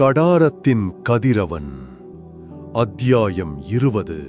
கடாரத்தின் கதிரவன். அத்தியாயம் இருபது.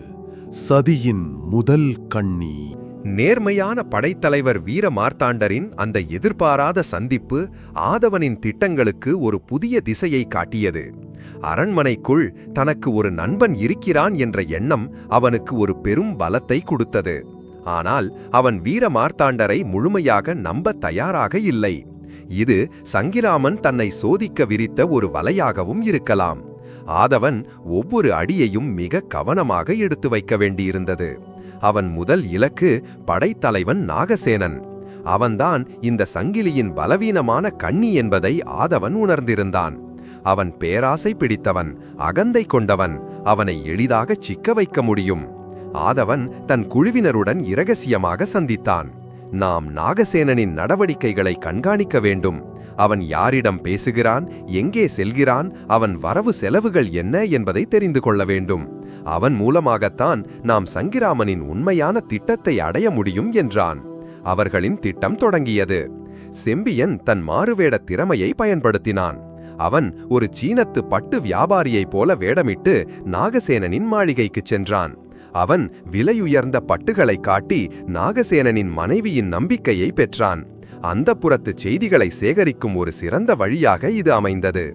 சதியின் முதல் கண்ணி. நேர்மையான படைத்தலைவர் வீர மார்த்தாண்டரின் அந்த எதிர்பாராத சந்திப்பு ஆதவனின் திட்டங்களுக்கு ஒரு புதிய திசையை காட்டியது. அரண்மனைக்குள் தனக்கு ஒரு நண்பன் இருக்கிறான் என்ற எண்ணம் அவனுக்கு ஒரு பெரும் பலத்தை கொடுத்தது. ஆனால் அவன் வீர மார்த்தாண்டரை முழுமையாக நம்ப தயாராக இல்லை. இது சங்கிராமன் தன்னை சோதிக்க விரித்த ஒரு வலையாகவும் இருக்கலாம். ஆதவன் ஒவ்வொரு அடியையும் மிக கவனமாக எடுத்து வைக்க வேண்டியிருந்தது. அவன் முதல் இலக்கு படைத்தலைவன் நாகசேனன். அவன்தான் இந்த சங்கிலியின் பலவீனமான கண்ணி என்பதை ஆதவன் உணர்ந்திருந்தான். அவன் பேராசை பிடித்தவன் அகந்தை கொண்டவன் அவனை எளிதாக சிக்க வைக்க முடியும். ஆதவன் தன் குழுவினருடன் இரகசியமாக சந்தித்தான். நாம் நாகசேனனின் நடவடிக்கைகளை கண்காணிக்க வேண்டும். அவன் யாரிடம் பேசுகிறான்? எங்கே செல்கிறான்? அவன் வரவு செலவுகள் என்ன என்பதை தெரிந்து கொள்ள வேண்டும். அவன் மூலமாகத்தான் நாம் சங்கிராமனின் உண்மையான திட்டத்தை அடைய முடியும் என்றான். அவர்களின் திட்டம் தொடங்கியது. செம்பியன் தன் மாறுவேட திறமையை பயன்படுத்தினான். அவன் ஒரு சீனத்து பட்டு வியாபாரியைப் போல வேடமிட்டு நாகசேனனின் மாளிகைக்குச் சென்றான். அவன் விலையுயர்ந்த பட்டுகளை காட்டி நாகசேனனின் மனைவியின் நம்பிக்கையை பெற்றான். அந்த புறத்து செய்திகளை சேகரிக்கும் ஒரு சிறந்த வழியாக இது அமைந்தது.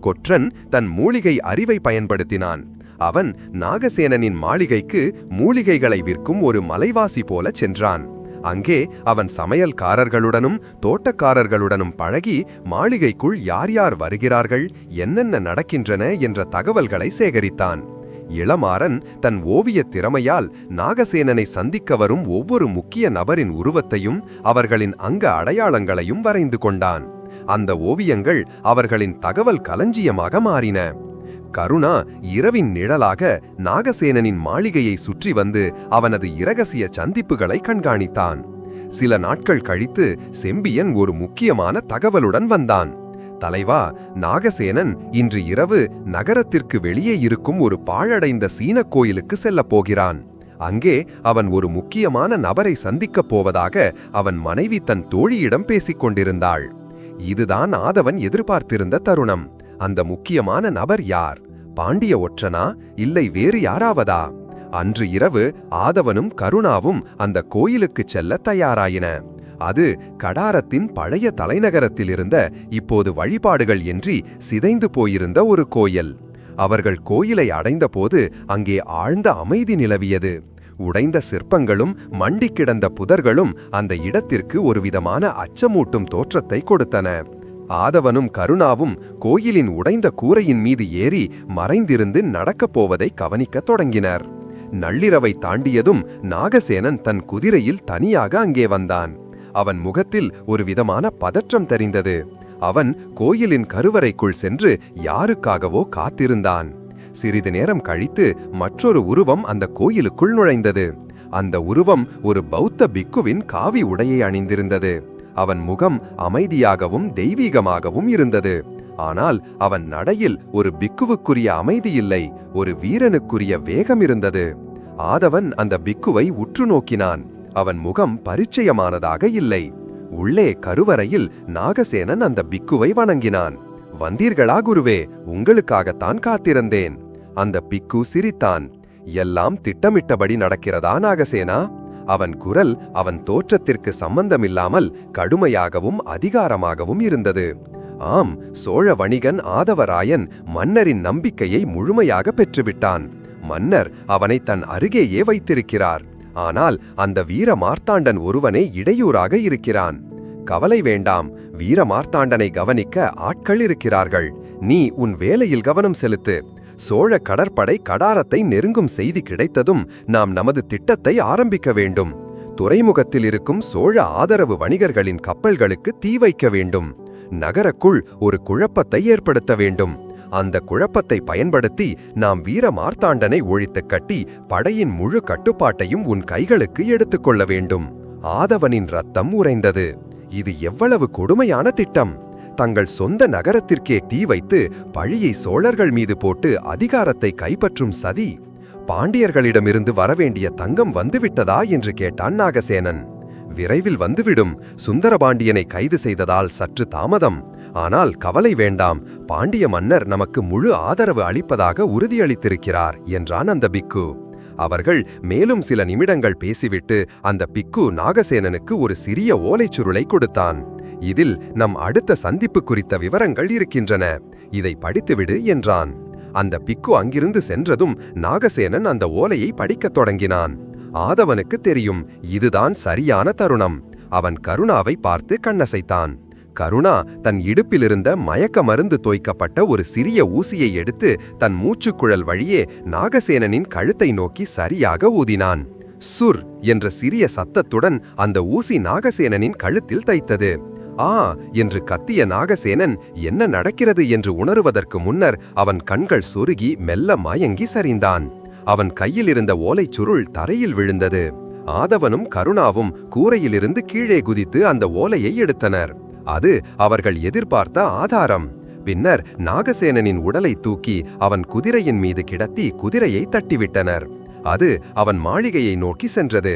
கொற்றன் தன் மூலிகை அறிவை பயன்படுத்தினான். அவன் நாகசேனனின் மாளிகைக்கு மூலிகைகளை விற்கும் ஒரு மலைவாசி போல சென்றான். அங்கே அவன் சமையல்காரர்களுடனும் தோட்டக்காரர்களுடனும் பழகி மாளிகைக்குள் யார் யார் வருகிறார்கள் என்னென்ன நடக்கின்றன என்ற தகவல்களை சேகரித்தான். இளமாறன் தன் ஓவியத் திறமையால் நாகசேனனை சந்திக்க வரும் ஒவ்வொரு முக்கிய நபரின் உருவத்தையும் அவர்களின் அங்க அடையாளங்களையும் வரைந்து கொண்டான். அந்த ஓவியங்கள் அவர்களின் தகவல் களஞ்சியமாக மாறின. கருணா இரவின் நிழலாக நாகசேனனின் மாளிகையை சுற்றி வந்து அவனது இரகசிய சந்திப்புகளை கண்காணித்தான். சில நாட்கள் கழித்து செம்பியன் ஒரு முக்கியமான தகவலுடன் வந்தான். தலைவா நாகசேனன் இன்று இரவு நகரத்திற்கு வெளியே இருக்கும் ஒரு பாழடைந்த சீனக் கோயிலுக்கு செல்லப் போகிறான். அங்கே அவன் ஒரு முக்கியமான நபரை சந்திக்கப் போவதாக அவன் மனைவி தன் தோழியிடம் பேசிக் கொண்டிருந்தாள். இதுதான் ஆதவன் எதிர்பார்த்திருந்த தருணம். அந்த முக்கியமான நபர் யார்? பாண்டிய ஒற்றனா? இல்லை வேறு யாராவதா? அன்று இரவு ஆதவனும் கருணாவும் அந்த கோயிலுக்குச் செல்ல தயாராயின. அது கடாரத்தின் பழைய தலைநகரத்தில் இருந்த இப்போது வழிபாடுகள் என்றி சிதைந்து போயிருந்த ஒரு கோயில். அவர்கள் கோயிலை அடைந்தபோது அங்கே ஆழ்ந்த அமைதி நிலவியது. உடைந்த சிற்பங்களும் மண்டி கிடந்த புதர்களும் அந்த இடத்திற்கு ஒருவிதமான அச்சமூட்டும் தோற்றத்தை கொடுத்தன. ஆதவனும் கருணாவும் கோயிலின் உடைந்த கூரையின் மீது ஏறி மறைந்திருந்து நடக்கப் போவதை கவனிக்கத் தொடங்கினர். நள்ளிரவை தாண்டியதும் நாகசேனன் தன் குதிரையில் தனியாக அங்கே வந்தான். அவன் முகத்தில் ஒரு விதமான பதற்றம் தெரிந்தது. அவன் கோயிலின் கருவறைக்குள் சென்று யாருக்காகவோ காத்திருந்தான். சிறிது நேரம் கழித்து மற்றொரு உருவம் அந்த கோயிலுக்குள் நுழைந்தது. அந்த உருவம் ஒரு பௌத்த பிக்குவின் காவி உடையை அணிந்திருந்தது. அவன் முகம் அமைதியாகவும் தெய்வீகமாகவும் இருந்தது. ஆனால் அவன் நடையில் ஒரு பிக்குவுக்குரிய அமைதி இல்லை ஒரு வீரனுக்குரிய வேகம் இருந்தது. ஆதவன் அந்த பிக்குவை உற்று நோக்கினான். அவன் முகம் பரிச்சயமானதாக இல்லை. உள்ளே கருவறையில் நாகசேனன் அந்த பிக்குவை வணங்கினான். வந்தீர்களா குருவே உங்களுக்காகத்தான் காத்திருந்தேன். அந்த பிக்கு சிரித்தான். எல்லாம் திட்டமிட்டபடி நடக்கிறதா நாகசேனா? அவன் குரல் அவன் தோற்றத்திற்கு சம்பந்தமில்லாமல் கடுமையாகவும் அதிகாரமாகவும் இருந்தது. ஆம் சோழ வணிகன் ஆதவராயன் மன்னரின் நம்பிக்கையை முழுமையாக பெற்றுவிட்டான். மன்னர் அவனை தன் அருகேயே வைத்திருக்கிறார். ஆனால் அந்த வீர மார்த்தாண்டன் ஒருவனே இடையூறாக இருக்கிறான். கவலை வேண்டாம் வீர மார்த்தாண்டனை கவனிக்க ஆட்கள் இருக்கிறார்கள். நீ உன் வேலையில் கவனம் செலுத்து. சோழ கடற்படை கடாரத்தை நெருங்கும் செய்தி கிடைத்ததும் நாம் நமது திட்டத்தை ஆரம்பிக்க வேண்டும். துறைமுகத்தில் இருக்கும் சோழ ஆதரவு வணிகர்களின் கப்பல்களுக்கு தீ வைக்க வேண்டும். நகரக்குள் ஒரு குழப்பத்தை ஏற்படுத்த வேண்டும். அந்த குழப்பத்தை பயன்படுத்தி நாம் வீர மார்த்தாண்டனை ஒழித்துக் கட்டி படையின் முழு கட்டுப்பாட்டையும் உன் கைகளுக்கு எடுத்துக்கொள்ள வேண்டும். ஆதவனின் ரத்தம் உறைந்தது. இது எவ்வளவு கொடுமையான திட்டம். தங்கள் சொந்த நகரத்திற்கே தீ வைத்து பழியை சோழர்கள் மீது போட்டு அதிகாரத்தை கைப்பற்றும் சதி. பாண்டியர்களிடமிருந்து வரவேண்டிய தங்கம் வந்துவிட்டதா என்று கேட்டான் நாகசேனன். விரைவில் வந்துவிடும். சுந்தரபாண்டியனை கைது செய்ததால் சற்று தாமதம். ஆனால் கவலை வேண்டாம் பாண்டிய மன்னர் நமக்கு முழு ஆதரவு அளிப்பதாக உறுதியளித்திருக்கிறார் என்றான் அந்த பிக்கு. அவர்கள் மேலும் சில நிமிடங்கள் பேசிவிட்டு அந்த பிக்கு நாகசேனனுக்கு ஒரு சிறிய ஓலைச்சுருளை கொடுத்தான். இதில் நம் அடுத்த சந்திப்பு குறித்த விவரங்கள் இருக்கின்றன. இதை படித்துவிடு என்றான். அந்த பிக்கு அங்கிருந்து சென்றதும் நாகசேனன் அந்த ஓலையை படிக்கத் தொடங்கினான். ஆதவனுக்கு தெரியும் இதுதான் சரியான தருணம். அவன் கருணாவை பார்த்து கண்ணசைத்தான். கருணா தன் இடுப்பிலிருந்த மயக்க மருந்து தோய்க்கப்பட்ட ஒரு சிறிய ஊசியை எடுத்து தன் மூச்சுக்குழல் வழியே நாகசேனனின் கழுத்தை நோக்கி சரியாக ஊதினான். சுர் என்ற சிறிய சத்தத்துடன் அந்த ஊசி நாகசேனனின் கழுத்தில் தைத்தது. ஆ என்று கத்திய நாகசேனன் என்ன நடக்கிறது? என்று உணருவதற்கு முன்னர் அவன் கண்கள் சொருகி மெல்ல மயங்கி சரிந்தான். அவன் கையில் இருந்த ஓலைச் சுருள் தரையில் விழுந்தது. ஆதவனும் கருணாவும் கூரையிலிருந்து கீழே குதித்து அந்த ஓலையை எடுத்தனர். அது அவர்கள் எதிர்பார்த்த ஆதாரம். பின்னர் நாகசேனனின் உடலை தூக்கி அவன் குதிரையின் மீது கிடத்தி குதிரையை தட்டிவிட்டனர். அது அவன் மாளிகையை நோக்கி சென்றது.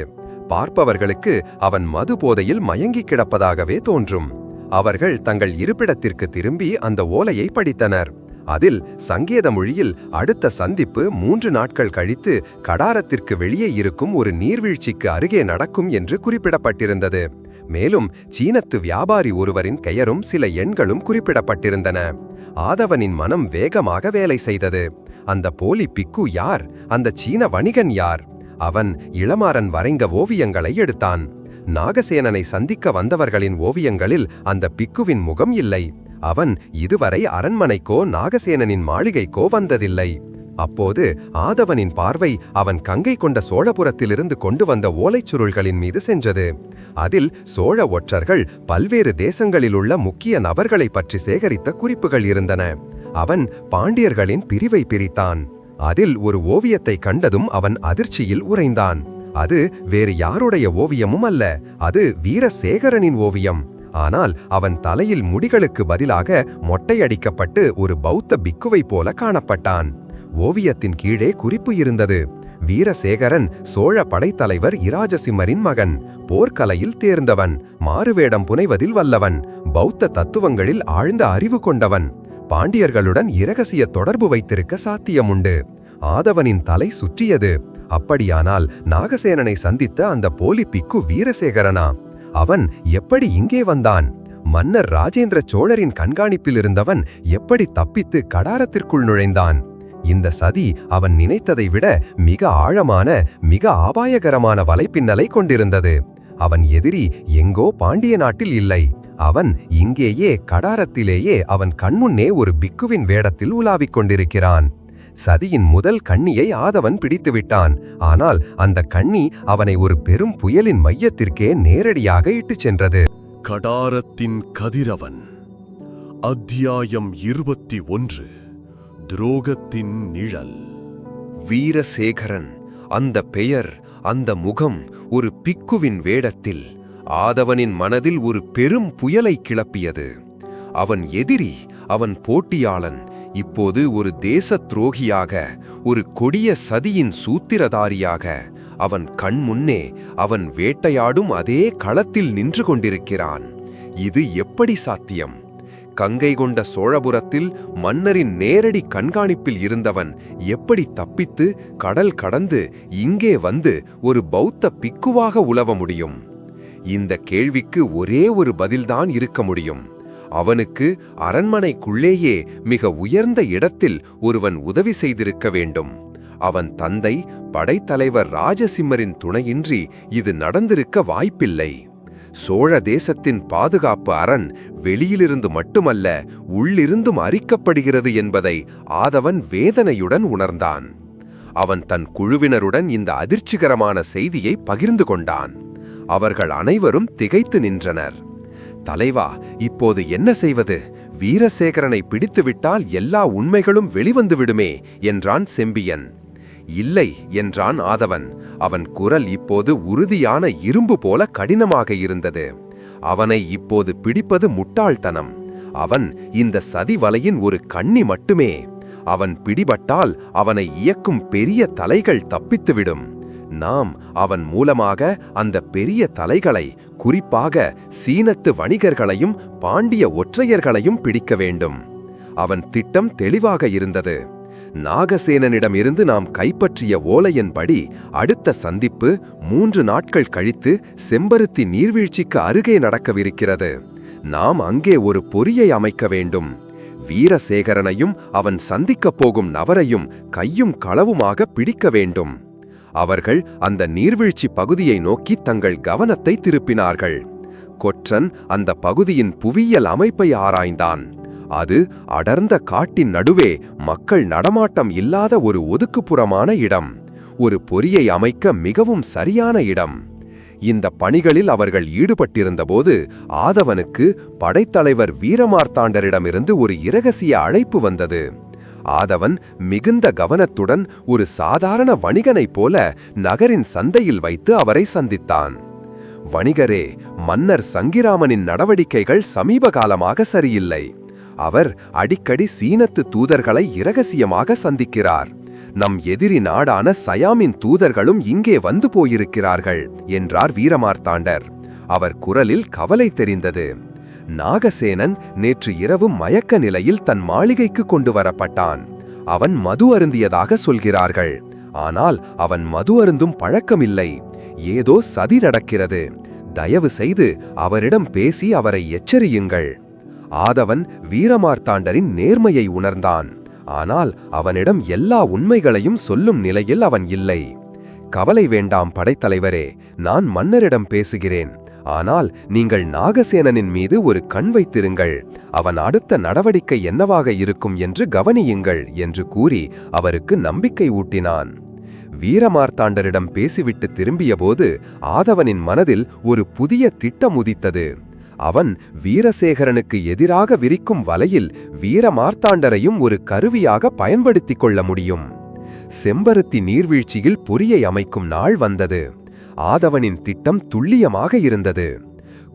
பார்ப்பவர்களுக்கு அவன் மது போதையில் மயங்கி கிடப்பதாகவே தோன்றும். அவர்கள் தங்கள் இருப்பிடத்திற்கு திரும்பி அந்த ஓலையை படித்தனர். அதில் சங்கேத மொழியில் அடுத்த சந்திப்பு மூன்று நாட்கள் கழித்து கடாரத்திற்கு வெளியே இருக்கும் ஒரு நீர்வீழ்ச்சிக்கு அருகே நடக்கும் என்று குறிப்பிடப்பட்டிருந்தது. மேலும் சீனத்து வியாபாரி ஒருவரின் பெயரும் சில எண்களும் குறிப்பிடப்பட்டிருந்தன. ஆதவனின் மனம் வேகமாக வேலை செய்தது. அந்த போலி பிக்கு யார்? அந்த சீன வணிகன் யார்? அவன் இளமாறன் வரைந்த ஓவியங்களை எடுத்தான். நாகசேனனை சந்திக்க வந்தவர்களின் ஓவியங்களில் அந்த பிக்குவின் முகம் இல்லை. அவன் இதுவரை அரண்மனைக்கோ நாகசேனனின் மாளிகைக்கோ வந்ததில்லை. அப்போது ஆதவனின் பார்வை அவன் கங்கை கொண்ட சோழபுரத்திலிருந்து கொண்டு வந்த ஓலைச் சுருள்களின் மீது சென்றது. அதில் சோழ ஒற்றர்கள் பல்வேறு தேசங்களிலுள்ள முக்கிய நபர்களைப் பற்றி சேகரித்த குறிப்புகள் இருந்தன. அவன் பாண்டியர்களின் பிரிவை பிரித்தான். அதில் ஒரு ஓவியத்தை கண்டதும் அவன் அதிர்ச்சியில் உறைந்தான். அது வேறு யாருடைய ஓவியமும் அல்ல அது வீரசேகரனின் ஓவியம். ஆனால் அவன் தலையில் முடிகளுக்கு பதிலாக மொட்டையடிக்கப்பட்டு ஒரு பௌத்த பிக்குவை போல காணப்பட்டான். ஓவியத்தின் கீழே குறிப்பு இருந்தது. வீரசேகரன் சோழ படைத்தலைவர் இராஜசிம்மரின் மகன். போர்க்கலையில் தேர்ந்தவன். மாறுவேடம் புனைவதில் வல்லவன். பௌத்த தத்துவங்களில் ஆழ்ந்த அறிவு கொண்டவன். பாண்டியர்களுடன் இரகசிய தொடர்பு வைத்திருக்க சாத்தியமுண்டு. ஆதவனின் தலை சுற்றியது. அப்படியானால் நாகசேனனை சந்தித்த அந்த போலி பிக்கு வீரசேகரனா? அவன் எப்படி இங்கே வந்தான்? மன்னர் ராஜேந்திர சோழரின் கண்காணிப்பில் இருந்தவன் எப்படி தப்பித்து கடாரத்திற்குள் நுழைந்தான்? இந்த சதி அவன் நினைத்ததை விட மிக ஆழமான மிக ஆபாயகரமான வலைப்பின்னலை கொண்டிருந்தது. அவன் எதிரி எங்கோ பாண்டிய நாட்டில் இல்லை. அவன் இங்கேயே கடாரத்திலேயே அவன் கண்முன்னே ஒரு பிக்குவின் வேடத்தில் உலாவிக் கொண்டிருக்கிறான். சதியின் முதல் கண்ணியை ஆதவன் பிடித்துவிட்டான். ஆனால் அந்த கண்ணி அவனை ஒரு பெரும் புயலின் மையத்திற்கே நேரடியாக இட்டுச் சென்றது. கடாரத்தின் கதிரவன். அத்தியாயம் இருபத்தி ஒன்று. துரோகத்தின் நிழல். வீரசேகரன் அந்த பெயர் அந்த முகம் ஒரு பிக்குவின் வேடத்தில் ஆதவனின் மனதில் ஒரு பெரும் புயலை கிளப்பியது. அவன் எதிரி அவன் போட்டியாளன் இப்போது ஒரு தேச துரோகியாக ஒரு கொடிய சதியின் சூத்திரதாரியாக அவன் கண் முன்னே அவன் வேட்டையாடும் அதே களத்தில் நின்று கொண்டிருக்கிறான். இது எப்படி சாத்தியம்? கங்கை கொண்ட சோழபுரத்தில் மன்னரின் நேரடி கண்காணிப்பில் இருந்தவன் எப்படி தப்பித்து கடல் கடந்து இங்கே வந்து ஒரு பௌத்த பிக்குவாக உலவ முடியும்? இந்த கேள்விக்கு ஒரே ஒரு பதில்தான் இருக்க முடியும். அவனுக்கு அரண்மனைக்குள்ளேயே மிக உயர்ந்த இடத்தில் ஒருவன் உதவி செய்திருக்க வேண்டும். அவன் தந்தை படைத்தலைவர் ராஜசிம்மரின் துணையின்றி இது நடந்திருக்க வாய்ப்பில்லை. சோழ தேசத்தின் பாதுகாப்பு அரண் வெளியிலிருந்து மட்டுமல்ல உள்ளிருந்தும் அரிக்கப்படுகிறது என்பதை ஆதவன் வேதனையுடன் உணர்ந்தான். அவன் தன் குழுவினருடன் இந்த அதிர்ச்சிகரமான செய்தியை பகிர்ந்து கொண்டான். அவர்கள் அனைவரும் திகைத்து நின்றனர். தலைவா இப்போது என்ன செய்வது? வீரசேகரனை பிடித்துவிட்டால் எல்லா உண்மைகளும் வெளிவந்து விடுமே என்றான் செம்பியன். இல்லை என்றான் ஆதவன். அவன் குரல் இப்போது உறுதியான இரும்பு போல கடினமாக இருந்தது. அவனை இப்போது பிடிப்பது முட்டாள்தனம். அவன் இந்த சதி வலையின் ஒரு கண்ணி மட்டுமே. அவன் பிடிபட்டால் அவனை இயக்கும் பெரிய தலைகள் தப்பித்துவிடும். நாம் அவன் மூலமாக அந்த பெரிய தலைகளை குறிப்பாக சீனத்து வணிகர்களையும் பாண்டிய ஒற்றையர்களையும் பிடிக்க வேண்டும். அவன் திட்டம் தெளிவாக இருந்தது. நாகசேனனிடமிருந்து நாம் கைப்பற்றிய ஓலையின்படி அடுத்த சந்திப்பு மூன்று நாட்கள் கழித்து செம்பருத்தி நீர்வீழ்ச்சிக்கு அருகே நடக்கவிருக்கிறது. நாம் அங்கே ஒரு பொறியை அமைக்க வேண்டும். வீரசேகரனையும் அவன் சந்திக்கப் போகும் நபரையும் கையும் களவுமாக பிடிக்க வேண்டும். அவர்கள் அந்த நீர்வீழ்ச்சி பகுதியை நோக்கி தங்கள் கவனத்தை திருப்பினார்கள். கொற்றன் அந்த பகுதியின் புவியியல் அமைப்பை ஆராய்ந்தான். அது அடர்ந்த காட்டின் நடுவே மக்கள் நடமாட்டம் இல்லாத ஒரு ஒதுக்குப்புறமான இடம். ஒரு பொறியை அமைக்க மிகவும் சரியான இடம். இந்த பணிகளில் அவர்கள் ஈடுபட்டிருந்தபோது ஆதவனுக்கு படைத்தலைவர் வீரமார்த்தாண்டரிடமிருந்து ஒரு இரகசிய அழைப்பு வந்தது. ஆதவன் மிகுந்த கவனத்துடன் ஒரு சாதாரண வணிகனைப் போல நகரின் சந்தையில் வைத்து அவரை சந்தித்தான். வணிகரே மன்னர் சங்கிராமனின் நடவடிக்கைகள் சமீப காலமாக சரியில்லை. அவர் அடிக்கடி சீனத்து தூதர்களை இரகசியமாக சந்திக்கிறார். நம் எதிரி நாடான சயாமின் தூதர்களும் இங்கே வந்து போயிருக்கிறார்கள் என்றார் வீரமார்த்தாண்டர். அவர் குரலில் கவலை தெரிந்தது. நாகசேனன் நேற்று இரவு மயக்க நிலையில் தன் மாளிகைக்கு கொண்டு வரப்பட்டான். அவன் மது அருந்தியதாக சொல்கிறார்கள். ஆனால் அவன் மது அருந்தும் பழக்கமில்லை. ஏதோ சதி நடக்கிறது. தயவு செய்து அவரிடம் பேசி அவரை எச்சரியுங்கள். ஆதவன் வீரமார்த்தாண்டரின் நேர்மையை உணர்ந்தான். ஆனால் அவனிடம் எல்லா உண்மைகளையும் சொல்லும் நிலையில் அவன் இல்லை. கவலை வேண்டாம் படைத்தலைவரே நான் மன்னரிடம் பேசுகிறேன். ஆனால் நீங்கள் நாகசேனனின் மீது ஒரு கண் வைத்திருங்கள். அவன் அடுத்த நடவடிக்கை என்னவாக இருக்கும் என்று கவனியுங்கள் என்று கூறி அவருக்கு நம்பிக்கை ஊட்டினான். வீரமார்த்தாண்டரிடம் பேசிவிட்டு திரும்பியபோது ஆதவனின் மனதில் ஒரு புதிய திட்டம் உதித்தது. அவன் வீரசேகரனுக்கு எதிராக விரிக்கும் வலையில் வீரமார்த்தாண்டரையும் ஒரு கருவியாக பயன்படுத்திக் கொள்ள முடியும். செம்பருத்தி நீர்வீழ்ச்சியில் பொறியை அமைக்கும் நாள் வந்தது. ஆதவனின் திட்டம் துல்லியமாக இருந்தது.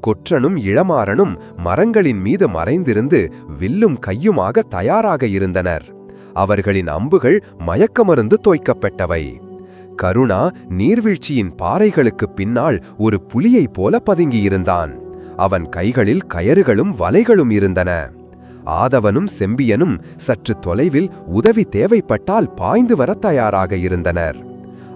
கொற்றனும் இளமாறனும் மரங்களின் மீது மறைந்திருந்து வில்லும் கையுமாக தயாராக இருந்தனர். அவர்களின் அம்புகள் மயக்கமருந்து தோய்க்கப்பட்டவை. கருணா நீர்வீழ்ச்சியின் பாறைகளுக்கு பின்னால் ஒரு புலியைப் போல பதுங்கியிருந்தான். அவன் கைகளில் கயறுகளும் வலைகளும் இருந்தன. ஆதவனும் செம்பியனும் சற்று தொலைவில் உதவி தேவைப்பட்டால் பாய்ந்து வர தயாராக இருந்தனர்.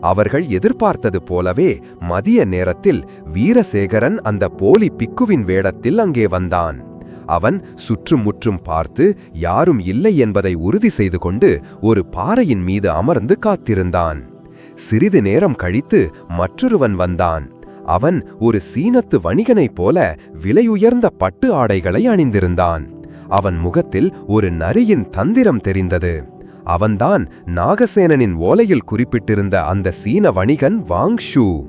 அவர்கள் எதிர்பார்த்தது போலவே மதிய நேரத்தில் வீரசேகரன் அந்த போலி பிக்குவின் வேடத்தில் அங்கே வந்தான். அவன் சுற்றுமுற்றும் பார்த்து யாரும் இல்லை என்பதை உறுதி செய்து கொண்டு ஒரு பாறையின் மீது அமர்ந்து காத்திருந்தான். சிறிது நேரம் கழித்து மற்றொருவன் வந்தான். அவன் ஒரு சீனத்து வணிகனைப் போல விலையுயர்ந்த பட்டு ஆடைகளை அணிந்திருந்தான். அவன் முகத்தில் ஒரு நரியின் தந்திரம் தெரிந்தது. அவன்தான் நாகசேனனின் ஓலையில் குறிப்பிட்டிருந்த அந்த சீன வணிகன் வாங் ஷூ.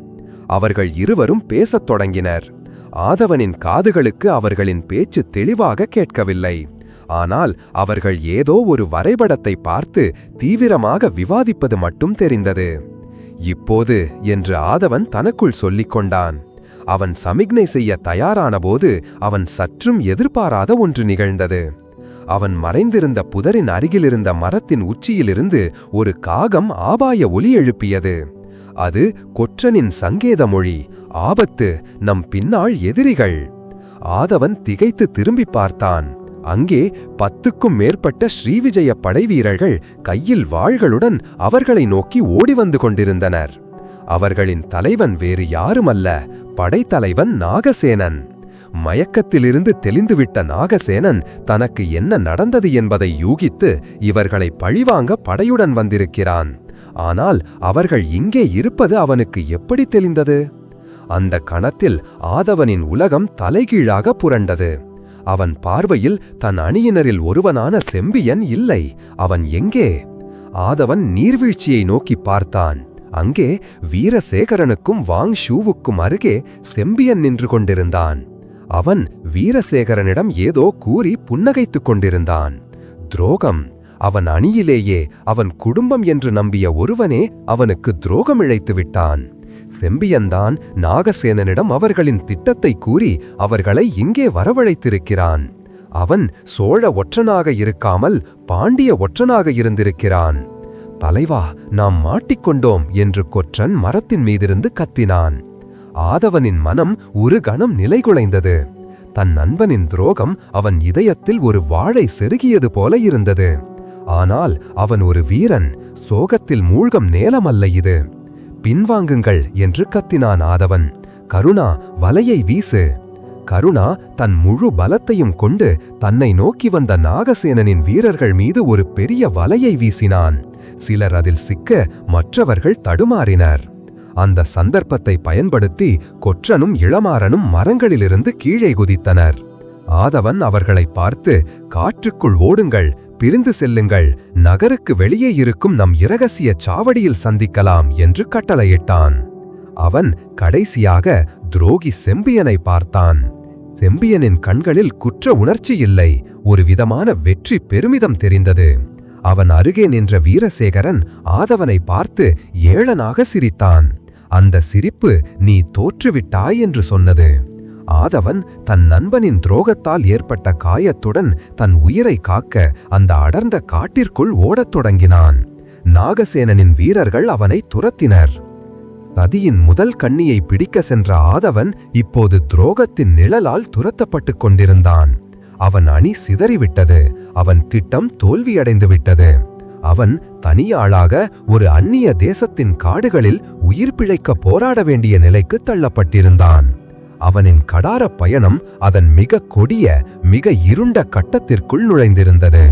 அவர்கள் இருவரும் பேசத் தொடங்கினர். ஆதவனின் காதுகளுக்கு அவர்களின் பேச்சு தெளிவாக கேட்கவில்லை. ஆனால் அவர்கள் ஏதோ ஒரு வரைபடத்தை பார்த்து தீவிரமாக விவாதிப்பது மட்டும் தெரிந்தது. இப்போது என்று ஆதவன் தனக்குள் சொல்லிக் கொண்டான். அவன் சமிக்ஞை செய்ய தயாரானபோது அவன் சற்றும் எதிர்பாராத ஒன்று நிகழ்ந்தது. அவன் மறைந்திருந்த புதரின் அருகிலிருந்த மரத்தின் உச்சியிலிருந்து ஒரு காகம் ஆபாய ஒலி எழுப்பியது. அது கொற்றனின் சங்கேத மொழி ஆபத்து நம் பின்னால் எதிரிகள். ஆதவன் திகைத்து திரும்பி பார்த்தான். அங்கே பத்துக்கும் மேற்பட்ட ஸ்ரீவிஜய படைவீரர்கள் கையில் வாள்களுடன் அவர்களை நோக்கி ஓடி வந்து கொண்டிருந்தனர். அவர்களின் தலைவன் வேறு யாருமல்ல படைத்தலைவன் நாகசேனன். மயக்கத்திலிருந்து தெளிந்துவிட்ட நாகசேனன் தனக்கு என்ன நடந்தது என்பதை யூகித்து இவர்களை பழிவாங்க படையுடன் வந்திருக்கிறான். ஆனால் அவர்கள் இங்கே இருப்பது அவனுக்கு எப்படி தெளிந்தது? அந்த கணத்தில் ஆதவனின் உலகம் தலைகீழாக புரண்டது. அவன் பார்வையில் தன் அணியினரில் ஒருவனான செம்பியன் இல்லை. அவன் எங்கே? ஆதவன் நீர்வீழ்ச்சியை நோக்கி பார்த்தான். அங்கே வீரசேகரனுக்கும் வாங் ஷூவுக்கும் அருகே செம்பியன் நின்று கொண்டிருந்தான். அவன் வீரசேகரனிடம் ஏதோ கூறி புன்னகைத்துக் கொண்டிருந்தான். துரோகம்! அவன் அணியிலேயே அவன் குடும்பம் என்று நம்பிய ஒருவனே அவனுக்கு துரோகம் இழைத்து விட்டான் செம்பியன்தான் நாகசேனனிடம் அவர்களின் திட்டத்தை கூறி அவர்களை இங்கே வரவழைத்திருக்கிறான். அவன் சோழ ஒற்றனாக இருக்காமல் பாண்டிய ஒற்றனாக இருந்திருக்கிறான். தலைவா நாம் மாட்டிக்கொண்டோம் என்று கொற்றன் மரத்தின் மீதிருந்து கத்தினான். ஆதவனின் மனம் ஒரு கணம் நிலைகுலைந்தது. தன் நண்பனின் துரோகம் அவன் இதயத்தில் ஒரு வாழை செருகியது போல இருந்தது. ஆனால் அவன் ஒரு வீரன் சோகத்தில் மூழ்கம் நேலமல்ல இது. பின்வாங்குங்கள் என்று கத்தினான் ஆதவன். கருணா வலையை வீசு. கருணா தன் முழு பலத்தையும் கொண்டு தன்னை நோக்கி வந்த நாகசேனனின் வீரர்கள் மீது ஒரு பெரிய வலையை வீசினான். சிலர் அதில் சிக்க மற்றவர்கள் தடுமாறினர். அந்த சந்தர்ப்பத்தை பயன்படுத்தி கொற்றனும் இளமாறனும் மரங்களிலிருந்து கீழே குதித்தனர். ஆதவன் அவர்களை பார்த்து காற்றுக்குள் ஓடுங்கள் பிரிந்து செல்லுங்கள். நகருக்கு வெளியே இருக்கும் நம் இரகசிய சாவடியில் சந்திக்கலாம் என்று கட்டளையிட்டான். அவன் கடைசியாக துரோகி செம்பியனை பார்த்தான். செம்பியனின் கண்களில் குற்ற உணர்ச்சி இல்லை. ஒரு விதமான வெற்றி பெருமிதம் தெரிந்தது. அவன் அருகே நின்ற வீரசேகரன் ஆதவனை பார்த்து ஏளனாக சிரித்தான். அந்த சிரிப்பு நீ தோற்றுவிட்டாய் என்று சொன்னது. ஆதவன் தன் நண்பனின் துரோகத்தால் ஏற்பட்ட காயத்துடன் தன் உயிரை காக்க அந்த அடர்ந்த காட்டிற்குள் ஓடத் தொடங்கினான். நாகசேனனின் வீரர்கள் அவனை துரத்தினர். நதியின் முதல் கண்ணியை பிடிக்க சென்ற ஆதவன் இப்போது துரோகத்தின் நிழலால் துரத்தப்பட்டுக் கொண்டிருந்தான். அவன் அணி சிதறிவிட்டது. அவன் திட்டம் தோல்வியடைந்து விட்டது. அவன் தனியாளாக ஒரு அந்நிய தேசத்தின் காடுகளில் உயிர் பிழைக்க போராட வேண்டிய நிலைக்கு தள்ளப்பட்டிருந்தான். அவனின் கடாரப் பயணம் அதன் மிக கொடிய மிக இருண்ட கட்டத்திற்குள் நுழைந்திருந்தது.